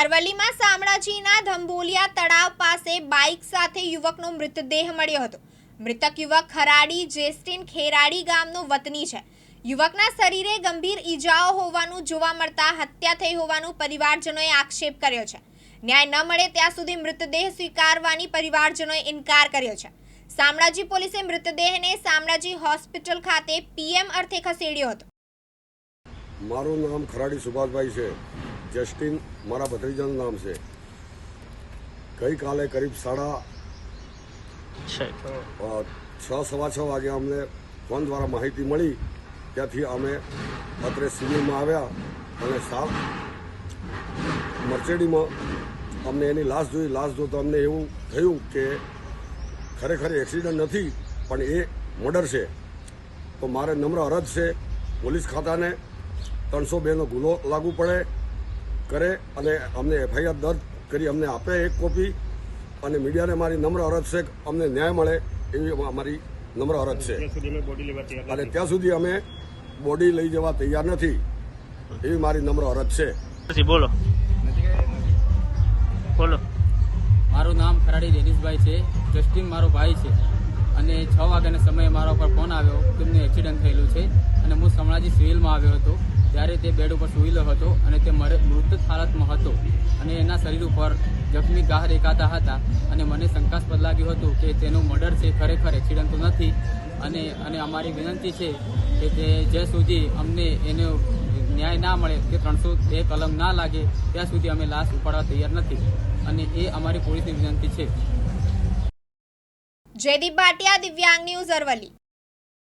અરવલ્લીમાં શામળાજીના ધંભોલિયા તળાવ પાસે બાઇક સાથે યુવકનો મૃતદેહ મળ્યો હતો. મૃતક યુવક ખરાડી જેસ્ટિન ખેરાડી ગામનો વતની છે. યુવકના શરીરે ગંભીર ઈજાઓ હોવાનું જોવા મળતા હત્યા થઈ હોવાનું પરિવારજનોએ આક્ષેપ કર્યો છે. ન્યાય ન મળે ત્યાં સુધી મૃતદેહ સ્વીકારવાની પરિવારજનોએ ઇનકાર કર્યો છે. શામળાજી પોલીસે મૃતદેહને શામળાજી હોસ્પિટલ ખાતે પીએમ અર્થે ખસેડ્યો હતો. મારું નામ ખરાડી સુભાષભાઈ છે. જસ્ટિન મારા ભત્રીજાનું નામ છે. ગઈકાલે કરીબ સાડા છ. સવા છ વાગે અમને ફોન દ્વારા માહિતી મળી. ત્યાંથી અમે અત્રે સિવિલમાં આવ્યા અને સાવ મર્ચેડીમાં અમને એની લાશ જોઈ. લાશ જોતા અમને એવું થયું કે ખરેખર એક્સિડન્ટ નથી પણ એ મર્ડર છે. તો મારે નમ્ર અરજ છે પોલીસ ખાતાને ત્રણસો બેનો ગુનો લાગુ પડે. કરે અને અમને એફઆઈઆર દર્જ કરી અમને આપે એક કોપી અને મીડિયાને મારી નમ્ર અરજ છે અમને ન્યાય મળે એવી અમારી નમ્ર અરજ છે. અને ત્યાં સુધી અમે બોડી લઈ જવા તૈયાર નથી એવી મારી નમ્ર અરજ છે. બોલો. બોલો. મારું નામ ખરાડી ડેનિસભાઈ છે. જસ્ટિન મારો ભાઈ છે. અને છ વાગ્યાના સમયે મારા ઉપર ફોન આવ્યો. તેમને એક્સિડન્ટ થયેલું છે. અને હું સમણાજી સિવિલમાં આવ્યો હતો. ત્યારે તે બેડ ઉપર સૂઈલો હતો અને તે મૃત હાલતમાં હતો. અને એના શરીર ઉપર જખમી ગાહ દેખાતા હતા અને મને શંકાસ્પદ લાગ્યું હતું કે તેનું મર્ડર છે ખરેખર એક્સિડન્ટ નથી. અને અને અમારી વિનંતી છે કે તે જ્યાં સુધી અમને એનો ન્યાય ના મળે કે ત્રણસો બે કલમ ના લાગે, ત્યાં સુધી અમે લાશ ઉપાડવા તૈયાર નથી. અને એ અમારી પોલીસની વિનંતી છે. જયદીપ ભાટિયા, દિવ્યાંગ ન્યૂઝ અરવલ્લી.